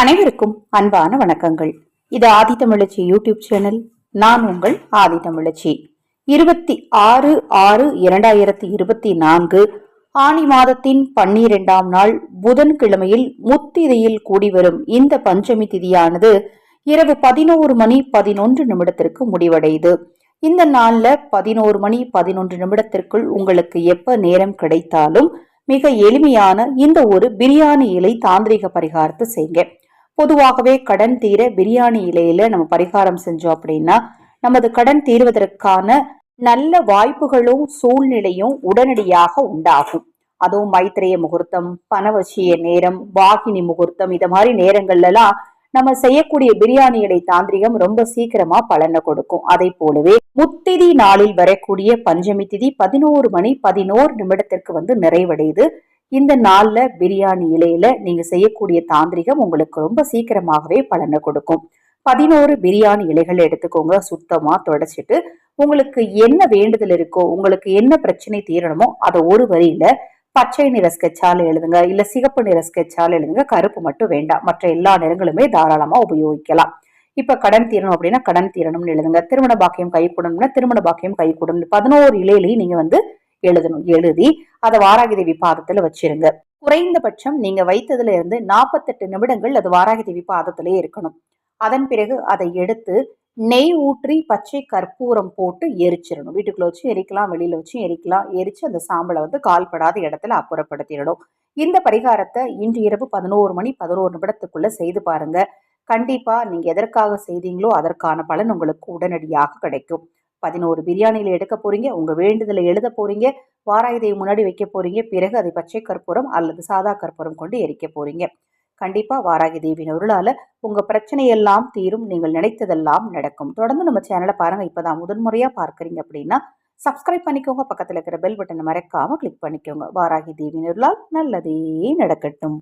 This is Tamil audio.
அனைவருக்கும் அன்பான வணக்கங்கள். இது ஆதி தமிழச்சி யூடியூப் சேனல். நான் உங்கள் ஆதி தமிழச்சி. இருபத்தி ஆறு ஆறு இரண்டாயிரத்தி இருபத்தி நான்கு ஆணி மாதத்தின் பன்னிரெண்டாம் நாள் புதன்கிழமையில் முத்திரையில் கூடிவரும் இந்த பஞ்சமி திதியானது இரவு பதினோரு மணி பதினொன்று நிமிடத்திற்கு முடிவடையுது. இந்த நாளில் பதினோரு மணி பதினொன்று நிமிடத்திற்குள் உங்களுக்கு எப்ப நேரம் கிடைத்தாலும் மிக எளிமையான இந்த ஒரு பிரியாணி இலை தாந்திரிக பரிகாரத்தை செய்யுங்க. பொதுவாகவே கடன் தீர பிரியாணி இலையில நம்ம பரிகாரம் செஞ்சோம் அப்படின்னா நமது கடன் தீர்வதற்கான நல்ல வாய்ப்புகளும் சூழ்நிலையும் உடனடியாக உண்டாகும். அதுவும் மைத்திரைய முகூர்த்தம் பணவசிய நேரம் வாகினி முகூர்த்தம் இந்த மாதிரி நேரங்கள்லாம் நம்ம செய்யக்கூடிய பிரியாணி இலை தாந்திரிகம் ரொம்ப சீக்கிரமா பலனை கொடுக்கும். அதை போலவே முத்திதி நாளில் வரக்கூடிய பஞ்சமி திதி பதினோரு மணி பதினோரு நிமிடத்திற்கு வந்து நிறைவடையுது. இந்த நாளில் பிரியாணி இலையில நீங்க செய்யக்கூடிய தாந்திரிகம் உங்களுக்கு ரொம்ப சீக்கிரமாகவே பலனை கொடுக்கும். பதினோரு பிரியாணி இலைகள் எடுத்துக்கோங்க. சுத்தமா தொடச்சிட்டு உங்களுக்கு என்ன வேண்டுதல் இருக்கோ உங்களுக்கு என்ன பிரச்சனை தீரணுமோ அதை ஒரு வரியில பச்சை நிற ஸ்கெட்சால் எழுதுங்க. இல்ல சிகப்பு நிற ஸ்கெட்சால் எழுதுங்க. கருப்பு மட்டும் வேண்டாம். மற்ற எல்லா நிறங்களுமே தாராளமா உபயோகிக்கலாம். இப்ப கடன் தீரணும் அப்படின்னா கடன் தீரணும்னு எழுதுங்க. திருமண பாக்கியம் கை கூடணும்னா திருமண பாக்கியம் கை கூடணும் பதினோரு இலையிலையும் நீங்க வந்து எழுதணும். எழுதி அதை வாராகி தேவி பாதத்துல வச்சிருங்க. குறைந்தபட்சம் நீங்க வைத்ததுல இருந்து நாற்பத்தெட்டு நிமிடங்கள் அது வாராகி தேவி பாதத்திலே இருக்கணும். அதன் பிறகு அதை எடுத்து நெய் ஊற்றி பச்சை கற்பூரம் போட்டு எரிச்சிடணும். வீட்டுக்குள்ள வச்சு எரிக்கலாம் வெளியில வச்சு எரிக்கலாம். எரிச்சு அந்த சாம்பலை வந்து கால்படாத இடத்துல அப்புறப்படுத்திடணும். இந்த பரிகாரத்தை இன்று இரவு பதினோரு மணி பதினோரு நிமிடத்துக்குள்ள செய்து பாருங்க. கண்டிப்பா நீங்க எதற்காக செய்தீங்களோ அதற்கான பலன் உங்களுக்கு உடனடியாக கிடைக்கும். பதினோரு பிரியாணியில் எடுக்க போறீங்க. உங்க வேண்டுதலை எழுத போறீங்க. வாராயுதை முன்னாடி வைக்க போறீங்க. பிறகு அதை பச்சை கற்பூரம் அல்லது சாதா கற்பூரம் கொண்டு எரிக்க போறீங்க. கண்டிப்பா வாராகி தேவியின் அருளால உங்க பிரச்சனையெல்லாம் தீரும். நீங்கள் நினைத்ததெல்லாம் நடக்கும். தொடர்ந்து நம்ம சேனலை பாருங்க. இப்பதான் முதன்முறையா பார்க்குறீங்க அப்படின்னா சப்ஸ்கிரைப் பண்ணிக்கோங்க. பக்கத்தில் இருக்கிற பெல் பட்டனை மறக்காம கிளிக் பண்ணிக்கோங்க. வாராகி தேவியின் அருளால் நல்லதே நடக்கட்டும்.